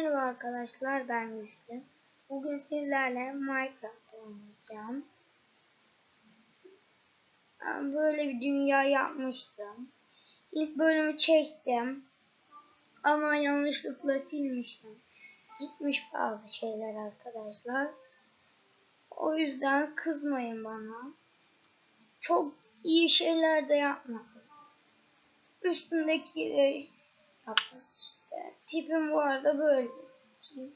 Merhaba arkadaşlar ben Müslüm. Bugün sizlerle Minecraft oynayacağım. Ben böyle bir dünya yapmıştım. İlk bölümü çektim. Ama yanlışlıkla silmişim. Gitmiş bazı şeyler arkadaşlar. O yüzden kızmayın bana. Çok iyi şeyler de yapmadım. Üstündekileri yaptım işte. Tipim bu arada böyle tip.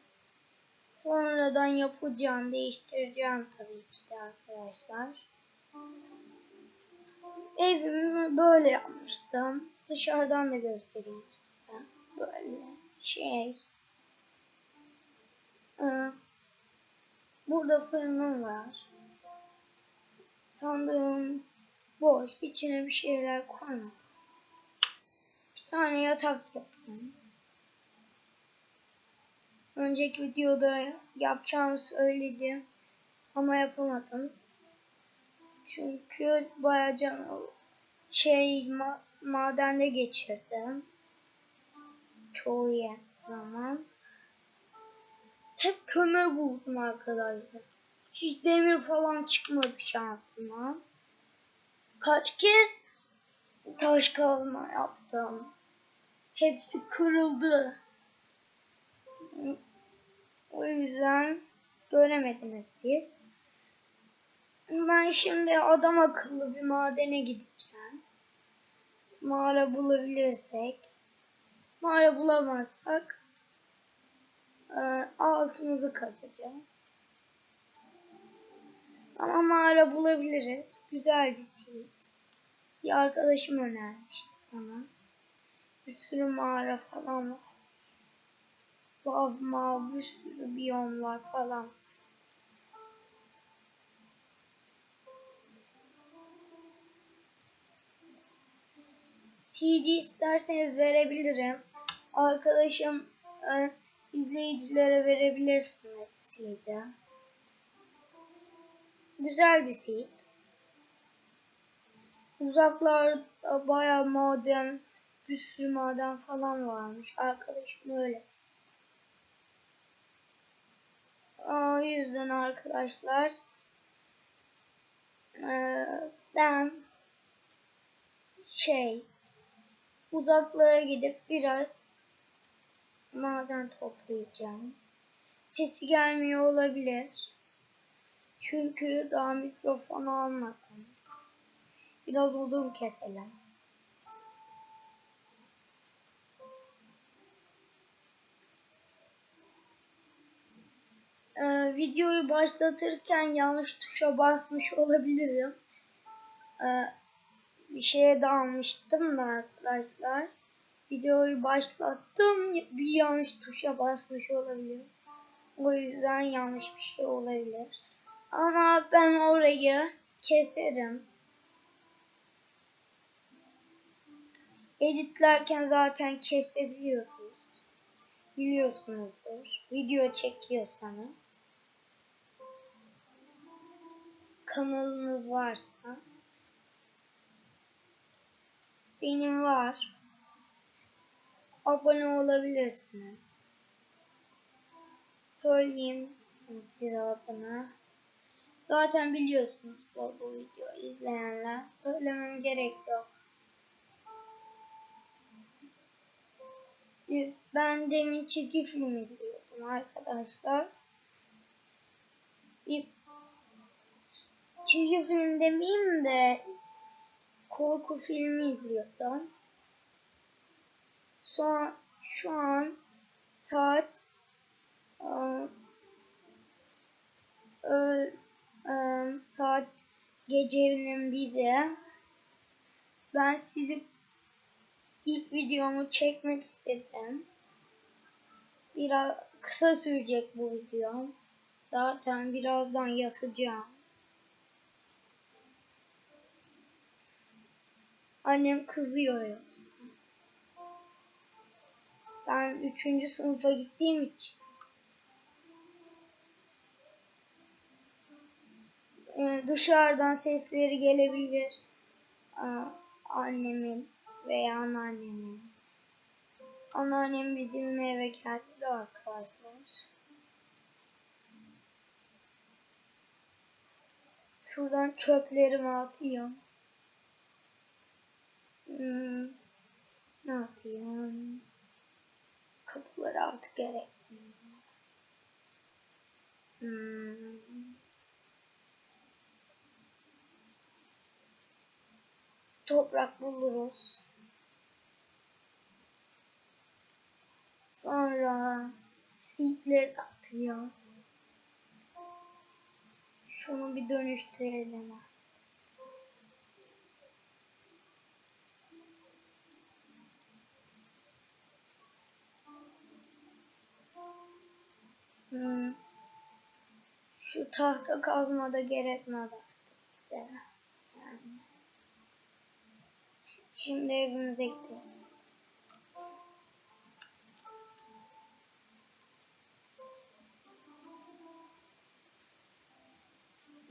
Sonradan yapacağım, değiştireceğim tabii ki de arkadaşlar. Evimi böyle yapmıştım. Dışarıdan da göstereyim size. Böyle şey. Ee, burada fırınım var. Sandığım boş. İçine bir şeyler koymadım. Tane yatak yaptım. Önceki videoda yapacağımı söyledim. Ama yapamadım. Çünkü bayağı can şey ma madende geçirdim. Çoğu yer zaman. Hep kömür buldum arkadaşlar. Hiç demir falan çıkmadı şansıma. Kaç kez taş kazma yaptım. Hepsi kırıldı. O yüzden göremediniz siz. Ben şimdi adam akıllı bir madene gideceğim. Mağara bulabilirsek. Mağara bulamazsak e, altımızı kazacağız. Ama mağara bulabiliriz. Güzel bir seed. Bir arkadaşım önermişti bana. Bir sürü mağara falan var. Lavma, bir sürü biyomlar falan. CD isterseniz verebilirim. Arkadaşım e, izleyicilere verebilirsiniz CD. Güzel bir seed. Uzaklarda bayağı maden, bir sürü maden falan varmış. Arkadaşım öyle. O yüzden arkadaşlar e, ben şey uzaklara gidip biraz maden toplayacağım. Sesi gelmiyor olabilir. Çünkü daha mikrofonu almadım. Biraz odun keselim. Videoyu başlatırken yanlış tuşa basmış olabilirim. Ee, bir şeye dalmıştım da arkadaşlar. Videoyu başlattım bir yanlış tuşa basmış olabilirim. O yüzden yanlış bir şey olabilir. Ama ben orayı keserim. Editlerken zaten kesebiliyoruz. Biliyorsunuzdur. Video çekiyorsanız. Kanalınız varsa. Benim var. Abone olabilirsiniz. Söyleyeyim size adına. Zaten biliyorsunuz bu, bu videoyu izleyenler. Söylemem gerek yok. Ben demin çizgi film izliyordum arkadaşlar. Bir çizgi film demeyeyim de korku filmi izliyordum. Son, şu an saat ıı, ıı, saat gecenin biri. Ben sizi ilk videomu çekmek istedim. Biraz kısa sürecek bu video. Zaten birazdan yatacağım. Annem kızıyor yoksa. Ben üçüncü sınıfa gittiğim için. Ee, dışarıdan sesleri gelebilir. Annemin veya anneannemin. Anneannem bizim eve geldi arkadaşlar. Şuradan çöplerimi atıyorum. Hmm, ne atayım? Kapıları artık gerekmiyor. Hmm. Toprak buluruz. Sonra seedleri atıyor. Şunu bir dönüştürelim hemen. Hmm. Şu tahta kazma da gerekmez artık bize. Yani. Şimdi evimize gidelim.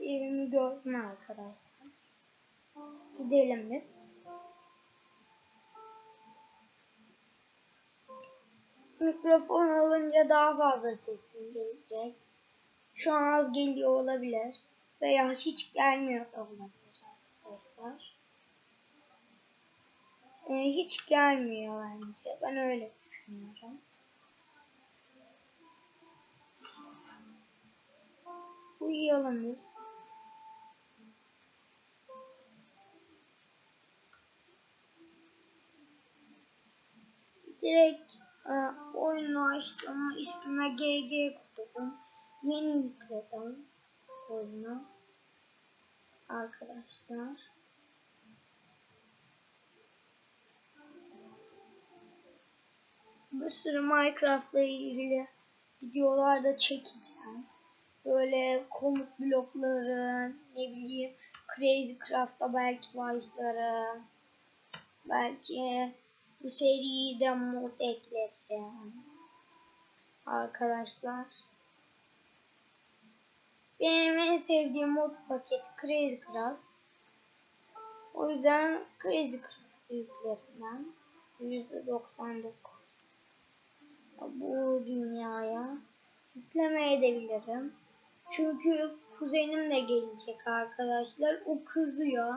Evimi gördüm arkadaşlar. Gidelim biz. Mikrofon alınca daha fazla sesim gelecek. Şu an az geliyor olabilir. Veya hiç gelmiyor olabilir arkadaşlar. Ee, hiç gelmiyor bence. Ben öyle düşünüyorum. Uyuyalım biz. Direkt açtım. İsmime GG koydum. Yeni yükledim oyunu. Arkadaşlar. Bir sürü Minecraft'la ilgili videolar da çekeceğim. Böyle komut blokları, ne bileyim Crazy Craft'ta belki başlarım. Belki bu seriyi de mod eklerim. Arkadaşlar. Benim en sevdiğim mod paketi Crazy Craft. O yüzden Crazy Craft yüklerim ben. %99 bu dünyaya yüklemeye edebilirim. Çünkü kuzenim de gelecek arkadaşlar. O kızıyor.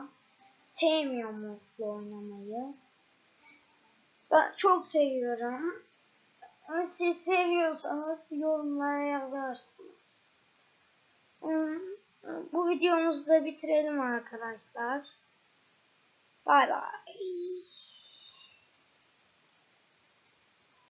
Sevmiyor modlu oynamayı. Ben çok seviyorum. Ama siz seviyorsanız yorumlara yazarsınız. Hmm, Bu videomuzu da bitirelim arkadaşlar. Bay bay.